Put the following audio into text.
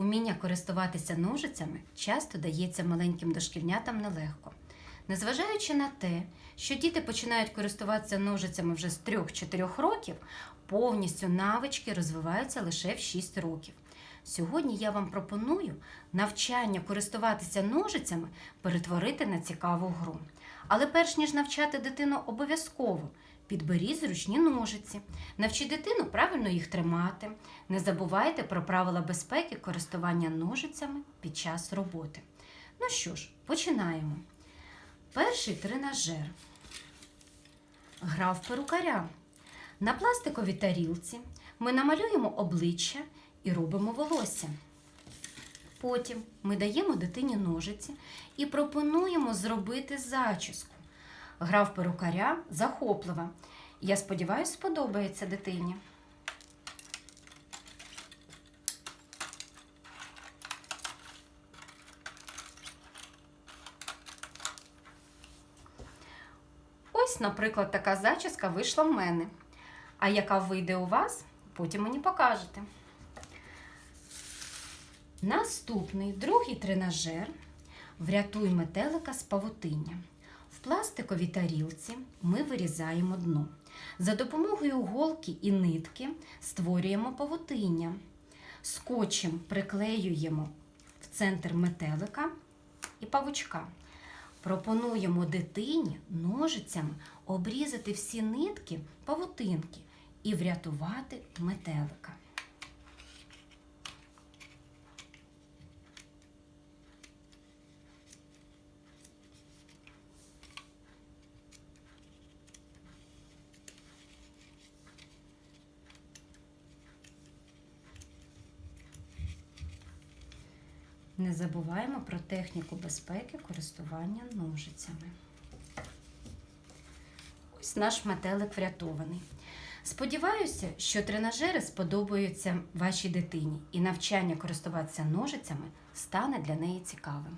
Уміння користуватися ножицями часто дається маленьким дошкільнятам нелегко. Незважаючи на те, що діти починають користуватися ножицями вже з 3-4 років, повністю навички розвиваються лише в 6 років. Сьогодні я вам пропоную навчання користуватися ножицями перетворити на цікаву гру. Але перш ніж навчати дитину обов'язково підберіть зручні ножиці, навчіть дитину правильно їх тримати. Не забувайте про правила безпеки користування ножицями під час роботи. Ну що ж, починаємо. Перший тренажер. Гра в перукаря. На пластиковій тарілці ми намалюємо обличчя і робимо волосся. Потім ми даємо дитині ножиці і пропонуємо зробити зачіску. Гра в перукаря захоплива. Я сподіваюся, сподобається дитині. Ось, наприклад, така зачіска вийшла в мене. А яка вийде у вас, потім мені покажете. Наступний другий тренажер Врятуй метелика з павутиння. В пластиковій тарілці ми вирізаємо дно. За допомогою голки і нитки створюємо павутиння. Скотчем приклеюємо в центр метелика і павучка. Пропонуємо дитині ножицями обрізати всі нитки павутинки і врятувати метелика. Не забуваємо про техніку безпеки користування ножицями. Ось наш метелик врятований. Сподіваюся, що тренажери сподобаються вашій дитині і навчання користуватися ножицями стане для неї цікавим.